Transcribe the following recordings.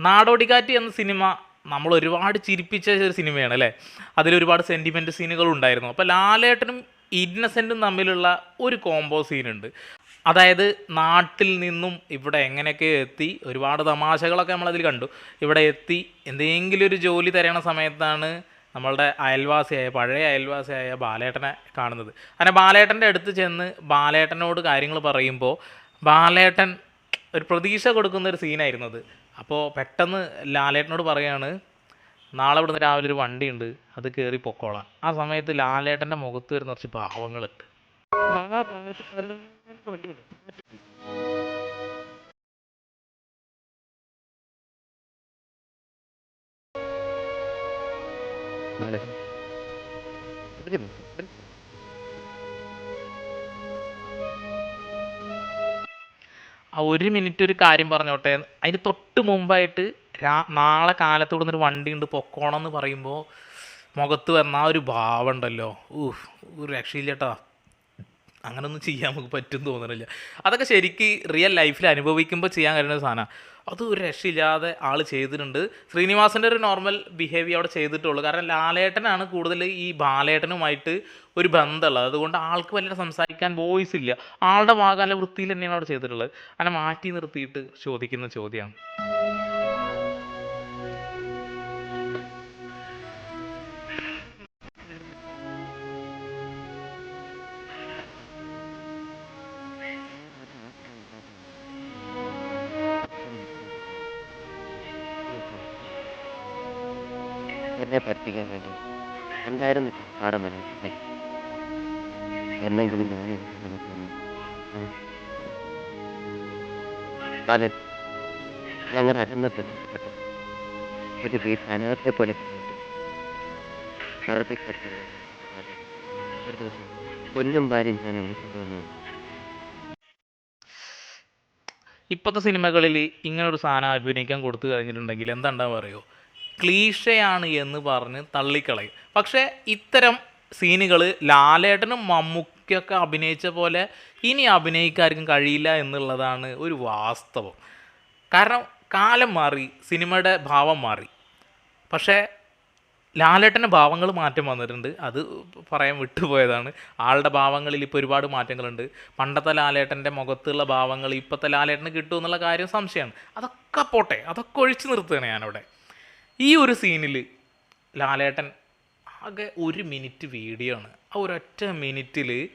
നാടോടിക്കാറ്റ് എന്ന സിനിമ നമ്മൾ ഒരുപാട് ചിരിപ്പിച്ച ഒരു സിനിമയാണ് അല്ലേ? അതിൽ ഒരുപാട് സെന്റിമെന്റ് സീനുകൾ ഉണ്ടായിരുന്നു. അപ്പോൾ ലാലേട്ടനും ഇന്നസെന്റും തമ്മിലുള്ള ഒരു കോംബോ സീനുണ്ട് അതായത് നാട്ടിൽ നിന്നും ഇവിടെ എങ്ങനെയൊക്കെ എത്തി ഒരുപാട് തമാശകളൊക്കെ നമ്മളതിൽ കണ്ടു. ഇവിടെ എത്തി എന്തെങ്കിലും ഒരു ജോലി തരണ സമയത്താണ് നമ്മളുടെ അയൽവാസിയായ പഴയ അയൽവാസിയായ ബാലേട്ടനെ കാണുന്നത്. അങ്ങനെ ബാലേട്ടന്റെ അടുത്ത് ചെന്ന് ബാലേട്ടനോട് കാര്യങ്ങൾ പറയുമ്പോൾ ബാലേട്ടൻ ഒരു പ്രതീക്ഷ കൊടുക്കുന്ന ഒരു സീനായിരുന്നു അത്. അപ്പോൾ പെട്ടെന്ന് ലാലേട്ടനോട് പറയാണ് നാളെ ഇവിടുന്ന് രാവിലെ ഒരു വണ്ടിയുണ്ട് അത് കയറി പൊക്കോളാം. ആ സമയത്ത് ലാലേട്ടന്റെ മുഖത്ത് വരുന്ന കുറച്ച് ഭാവങ്ങളുണ്ട്. ആ ഒരു മിനിറ്റ് ഒരു കാര്യം പറഞ്ഞോട്ടെ. അതിന് തൊട്ട് മുമ്പായിട്ട് രാ നാളെ കാലത്ത് ഒരു വണ്ടി ഉണ്ട് പൊക്കോണം എന്ന് പറയുമ്പോൾ മുഖത്ത് വന്ന ആ ഒരു ഭാവം ഉണ്ടല്ലോ. ഊഹ് ഒരു രക്ഷയില്ലട്ടാ അങ്ങനൊന്നും ചെയ്യാൻ നമുക്ക് പറ്റും തോന്നുന്നില്ല അതൊക്കെ ശരിക്ക് റിയൽ ലൈഫിൽ അനുഭവിക്കുമ്പോൾ ചെയ്യാൻ കഴിയുന്ന സാധനമാണ് അത് ഒരു രക്ഷയില്ലാതെ ആൾ ചെയ്തിട്ടുണ്ട്. ശ്രീനിവാസന്റെ ഒരു നോർമൽ ബിഹേവിയർ അവിടെ ചെയ്തിട്ടുള്ളൂ. കാരണം ലാലേട്ടനാണ് കൂടുതൽ ഈ ബാലേട്ടനുമായിട്ട് ഒരു ബന്ധമുള്ളത്. അതുകൊണ്ട് ആൾക്ക് വല്ല സംസാരിക്കാൻ വോയിസ് ഇല്ല. ആളുടെ നല്ല വൃത്തിയിൽ തന്നെയാണ് അവിടെ ചെയ്തിട്ടുള്ളത്. അങ്ങനെ മാറ്റി നിർത്തിയിട്ട് ചോദിക്കുന്ന ചോദ്യമാണ്. എന്നെ പറ്റിക്കാൻ വേണ്ടി. എന്തായിരുന്നു വരെ. എന്നെങ്കിലും ഞാൻ എനിക്ക് മനസ്സിലായി. ആ. ബാലൻ ഞങ്ങൾ അരന്നത്തെ ഒരു വീട്ടിൽ പോലെ ഇപ്പത്തെ പൊന്നും ഞാൻ സിനിമകളിൽ ഇങ്ങനൊരു സാധനം അഭിനയിക്കാൻ കൊടുത്തു കഴിഞ്ഞിട്ടുണ്ടെങ്കിൽ എന്താണ്ടാവും അറിയോ? ക്ലീഷയാണ് എന്ന് പറഞ്ഞ് തള്ളിക്കളയും. പക്ഷേ ഇത്തരം സീനുകൾ ലാലേട്ടനും മമ്മൂക്കൊക്കെ അഭിനയിച്ച പോലെ ഇനി അഭിനയിക്കാർക്കും കഴിയില്ല എന്നുള്ളതാണ് ഒരു വാസ്തവം. കാരണം കാലം മാറി സിനിമയുടെ ഭാവം മാറി. പക്ഷേ ലാലേട്ടന്റെ ഭാവങ്ങൾ മാറ്റം വന്നിട്ടുണ്ട്. അത് പറയാൻ വിട്ടുപോയതാണ്. ആളുടെ ഭാവങ്ങളിൽ ഇപ്പോൾ ഒരുപാട് മാറ്റങ്ങളുണ്ട്. പണ്ടത്തെ ലാലേട്ടന്റെ മുഖത്തുള്ള ഭാവങ്ങൾ ഇപ്പോഴത്തെ ലാലേട്ടന് കിട്ടും എന്നുള്ള കാര്യം സംശയമാണ്. അതൊക്കെ പോട്ടെ അതൊക്കെ ഒഴിച്ചു നിർത്തുകയാണ് ഞാനവിടെ. ഈ ഒരു സീനിൽ ലാലേട്ടൻ ആകെ ഒരു മിനിറ്റ് വീഡിയോ ആണ്. ആ ഒരൊറ്റ മിനിറ്റിൽ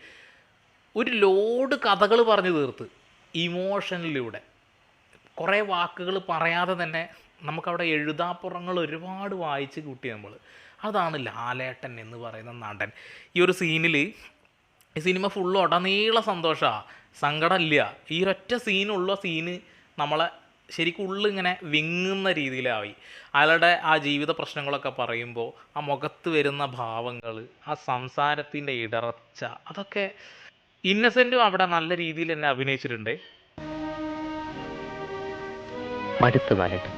ഒരു ലോഡ് കഥകൾ പറഞ്ഞു തീർത്ത് ഇമോഷനിലൂടെ. കുറേ വാക്കുകൾ പറയാതെ തന്നെ നമുക്കവിടെ എഴുതാപ്പുറങ്ങൾ ഒരുപാട് വായിച്ച് കൂട്ടി നമ്മൾ അതാണ് ലാലേട്ടൻ എന്ന് പറയുന്ന നടൻ. ഈ ഒരു സീനിൽ ഈ സിനിമ ഫുള്ള് ഉടനീള സന്തോഷമാണ് സങ്കടമില്ല ഈ ഒരൊറ്റ സീനുള്ള സീന് നമ്മളെ ശരിക്കും ഉള്ളിങ്ങനെ വിങ്ങുന്ന രീതിയിലായി. അയാളുടെ ആ ജീവിത പ്രശ്നങ്ങളൊക്കെ പറയുമ്പോൾ ആ മുഖത്ത് വരുന്ന ഭാവങ്ങൾ ആ സംസാരത്തിന്റെ ഇടർച്ച അതൊക്കെ ഇന്നസെന്റും അവിടെ നല്ല രീതിയിൽ തന്നെ അഭിനയിച്ചിട്ടുണ്ട്. മടുത്ത് ബാലേട്ടൻ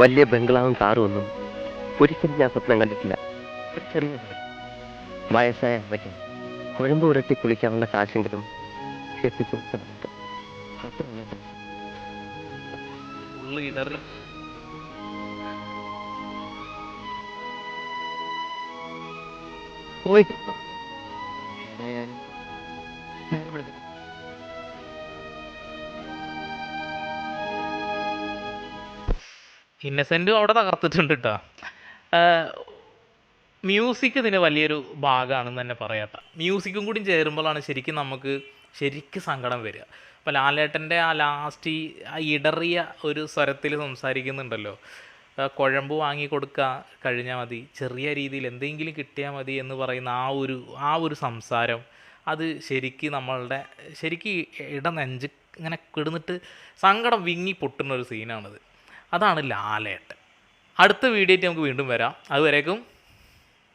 വലിയ ബംഗ്ലാവും കാറും ഒന്നും ഒരിക്കലും ഞാൻ സ്വപ്നം കണ്ടിട്ടില്ല. ചെറിയ. വയസ്സായ അമ്മയ്ക്ക് കുഴമ്പ് ഉരട്ടി കുളിക്കാനുള്ള കാശെങ്കിലും എത്തിച്ചു ഇടറി പോയി. ഇന്നസെന്റും അവിടെ തകർത്തിട്ടുണ്ട് കേട്ടോ മ്യൂസിക് ഇതിന് വലിയൊരു ഭാഗമാണെന്ന് തന്നെ പറയാട്ടോ മ്യൂസിക്കും കൂടി ചേരുമ്പോഴാണ് ശരിക്കും നമുക്ക് ശരിക്കും സങ്കടം വരിക. അപ്പോൾ ലാലേട്ടന്റെ ആ ലാസ്റ്റ് ഈ ആ ഇടറിയ ഒരു സ്വരത്തിൽ സംസാരിക്കുന്നുണ്ടല്ലോ. കുഴമ്പ് വാങ്ങി കൊടുക്കുക കഴിഞ്ഞാൽ മതി. ചെറിയ രീതിയിൽ എന്തെങ്കിലും കിട്ടിയാൽ മതി എന്ന് പറയുന്ന ആ ഒരു ആ ഒരു സംസാരം അത് ശരിക്ക് നമ്മളുടെ ശരിക്ക് ഇട നെഞ്ച് ഇങ്ങനെ കിടന്നിട്ട് സങ്കടം വിങ്ങി പൊട്ടുന്ന ഒരു സീനാണിത് അതാണ് ലാലേട്ടൻ. അടുത്ത വീഡിയോയ്ക്ക് നമുക്ക് വീണ്ടും വരാം. അതുവരേക്കും